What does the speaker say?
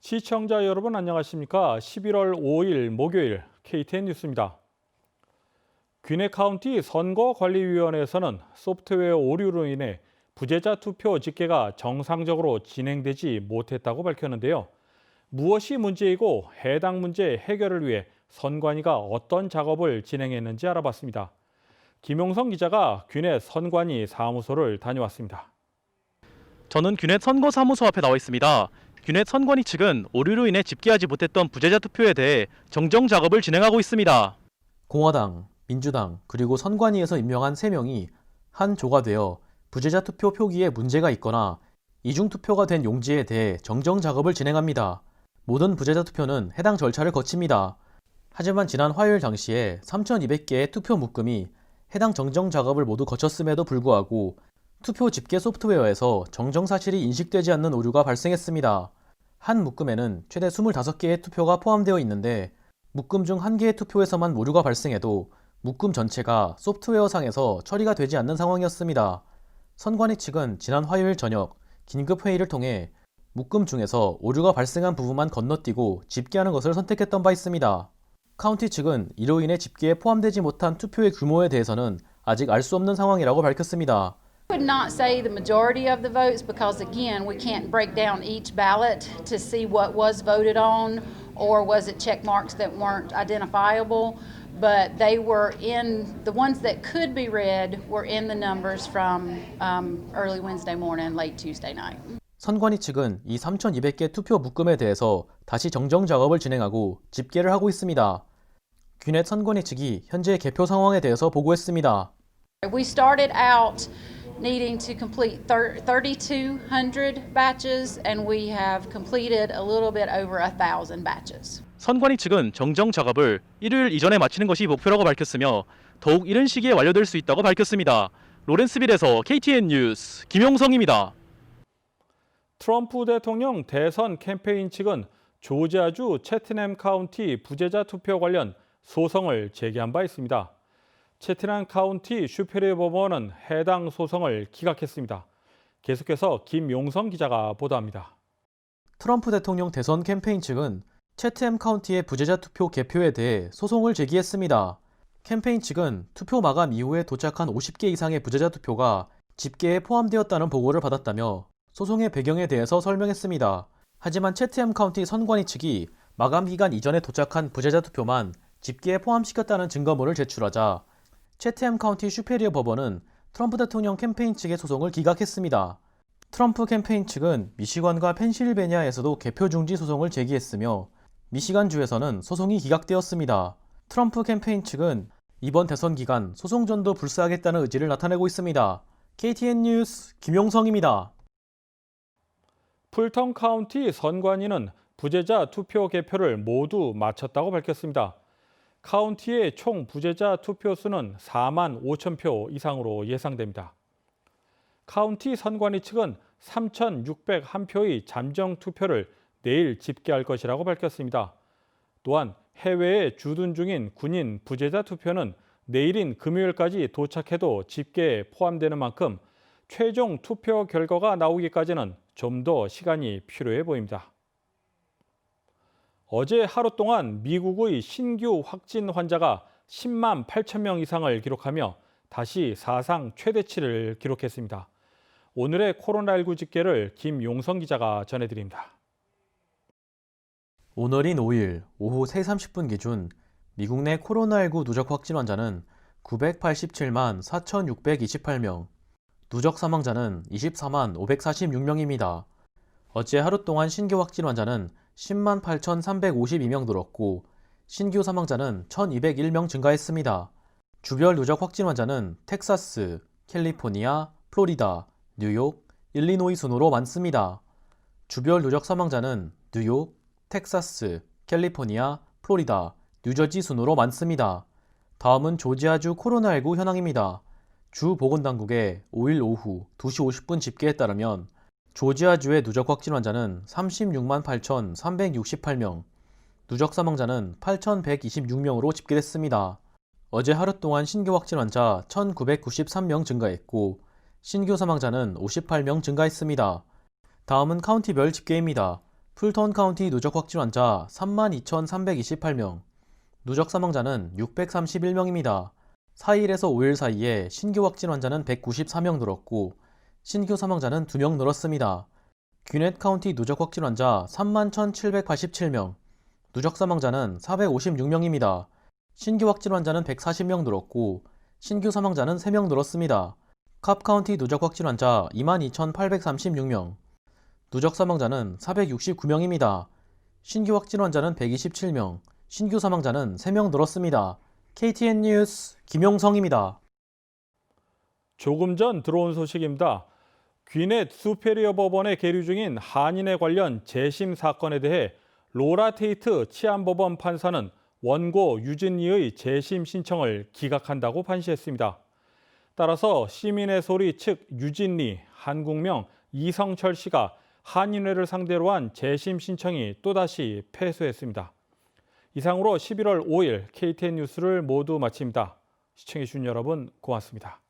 시청자 여러분 안녕하십니까? 11월 5일 목요일 KTN 뉴스입니다. 귀내 카운티 선거관리위원회에서는 소프트웨어 오류로 인해 부재자 투표 집계가 정상적으로 진행되지 못했다고 밝혔는데요. 무엇이 문제이고 해당 문제 해결을 위해 선관위가 어떤 작업을 진행했는지 알아봤습니다. 김용성 기자가 귀내 선관위 사무소를 다녀왔습니다. 저는 균넷 선거 사무소 앞에 나와 있습니다. 균넷 선관위 측은 오류로 인해 집계하지 못했던 부재자 투표에 대해 정정 작업을 진행하고 있습니다. 공화당, 민주당, 그리고 선관위에서 임명한 3명이 한 조가 되어 부재자 투표 표기에 문제가 있거나 이중 투표가 된 용지에 대해 정정 작업을 진행합니다. 모든 부재자 투표는 해당 절차를 거칩니다. 하지만 지난 화요일 당시에 3,200개의 투표 묶음이 해당 정정 작업을 모두 거쳤음에도 불구하고 투표 집계 소프트웨어에서 정정 사실이 인식되지 않는 오류가 발생했습니다. 한 묶음에는 최대 25개의 투표가 포함되어 있는데 묶음 중 한 개의 투표에서만 오류가 발생해도 묶음 전체가 소프트웨어상에서 처리가 되지 않는 상황이었습니다. 선관위 측은 지난 화요일 저녁 긴급 회의를 통해 묶음 중에서 오류가 발생한 부분만 건너뛰고 집계하는 것을 선택했던 바 있습니다. 카운티 측은 이로 인해 집계에 포함되지 못한 투표의 규모에 대해서는 아직 알 수 없는 상황이라고 밝혔습니다. would not say the majority of the votes because again, we can't break down each ballot to see what was voted on or was it check marks that weren't identifiable. But they were in, the ones that could be read were in the numbers from um, early Wednesday morning, late Tuesday night. 선관위 측은 이 3,200개 투표 묶음에 대해서 다시 정정 작업을 진행하고 집계를 하고 있습니다. 귀넷 선관위 측이 현재 개표 상황에 대해서 보고했습니다. We started out needing to complete thir- 3,200 batches and we have completed a little bit over a thousand batches. 선관위 측은 정정 작업을 일요일 이전에 마치는 것이 목표라고 밝혔으며 더욱 이른 시기에 완료될 수 있다고 밝혔습니다. 로렌스빌에서 KTN 뉴스 김용성입니다. 트럼프 대통령 대선 캠페인 측은 조지아주 채트넘 카운티 부재자 투표 관련 소송을 제기한 바 있습니다. 채트넘 카운티 슈페리어 법원은 해당 소송을 기각했습니다. 계속해서 김용성 기자가 보도합니다. 트럼프 대통령 대선 캠페인 측은 채트햄 카운티의 부재자 투표 개표에 대해 소송을 제기했습니다. 캠페인 측은 투표 마감 이후에 도착한 50개 이상의 부재자 투표가 집계에 포함되었다는 보고를 받았다며 소송의 배경에 대해서 설명했습니다. 하지만 채트햄 카운티 선관위 측이 마감 기간 이전에 도착한 부재자 투표만 집계에 포함시켰다는 증거물을 제출하자 채트햄 카운티 슈페리어 법원은 트럼프 대통령 캠페인 측의 소송을 기각했습니다. 트럼프 캠페인 측은 미시건과 펜실베니아에서도 개표 중지 소송을 제기했으며 미시간 주에서는 소송이 기각되었습니다. 트럼프 캠페인 측은 이번 대선 기간 소송 전도 불사하겠다는 의지를 나타내고 있습니다. KTN 뉴스 김용성입니다. 풀턴 카운티 선관위는 부재자 투표 개표를 모두 마쳤다고 밝혔습니다. 카운티의 총 부재자 투표 수는 4만 5천 표 이상으로 예상됩니다. 카운티 선관위 측은 3,601표의 잠정 투표를 내일 집계할 것이라고 밝혔습니다. 또한 해외에 주둔 중인 군인 부재자 투표는 내일인 금요일까지 도착해도 집계에 포함되는 만큼 최종 투표 결과가 나오기까지는 좀 더 시간이 필요해 보입니다. 어제 하루 동안 미국의 신규 확진 환자가 10만 8천 명 이상을 기록하며 다시 사상 최대치를 기록했습니다. 오늘의 코로나19 집계를 김용성 기자가 전해드립니다. 오늘인 5일 오후 3시 30분 기준 미국 내 코로나19 누적 확진 환자는 987만 4,628명, 누적 사망자는 24만 546명입니다. 어제 하루 동안 신규 확진 환자는 10만 8,352명 늘었고 신규 사망자는 1,201명 증가했습니다. 주별 누적 확진 환자는 텍사스, 캘리포니아, 플로리다, 뉴욕, 일리노이 순으로 많습니다. 주별 누적 사망자는 뉴욕, 텍사스, 캘리포니아, 플로리다, 뉴저지 순으로 많습니다. 다음은 조지아주 코로나19 현황입니다. 주 보건당국의 5일 오후 2시 50분 집계에 따르면 조지아주의 누적 확진 환자는 36만 8,368명, 누적 사망자는 8,126명으로 집계됐습니다. 어제 하루 동안 신규 확진 환자 1,993명 증가했고, 신규 사망자는 58명 증가했습니다. 다음은 카운티별 집계입니다. 풀톤 카운티 누적 확진 환자 32,328명, 누적 사망자는 631명입니다. 4일에서 5일 사이에 신규 확진 환자는 194명 늘었고 신규 사망자는 2명 늘었습니다. 귀넷 카운티 누적 확진 환자 31,787명, 누적 사망자는 456명입니다. 신규 확진 환자는 140명 늘었고 신규 사망자는 3명 늘었습니다. 캅 카운티 누적 확진 환자 22,836명, 누적 사망자는 469명입니다. 신규 확진 환자는 127명, 신규 사망자는 3명 늘었습니다. KTN 뉴스 김용성입니다. 조금 전 들어온 소식입니다. 귀넷 수페리어 법원에 계류 중인 한인에 관련 재심 사건에 대해 로라 테이트 치안법원 판사는 원고 유진리의 재심 신청을 기각한다고 판시했습니다. 따라서 시민의 소리 측 유진리, 한국명 이성철 씨가 한인회를 상대로 한 재심 신청이 또다시 패소했습니다. 이상으로 11월 5일 KTN 뉴스를 모두 마칩니다. 시청해주신 여러분 고맙습니다.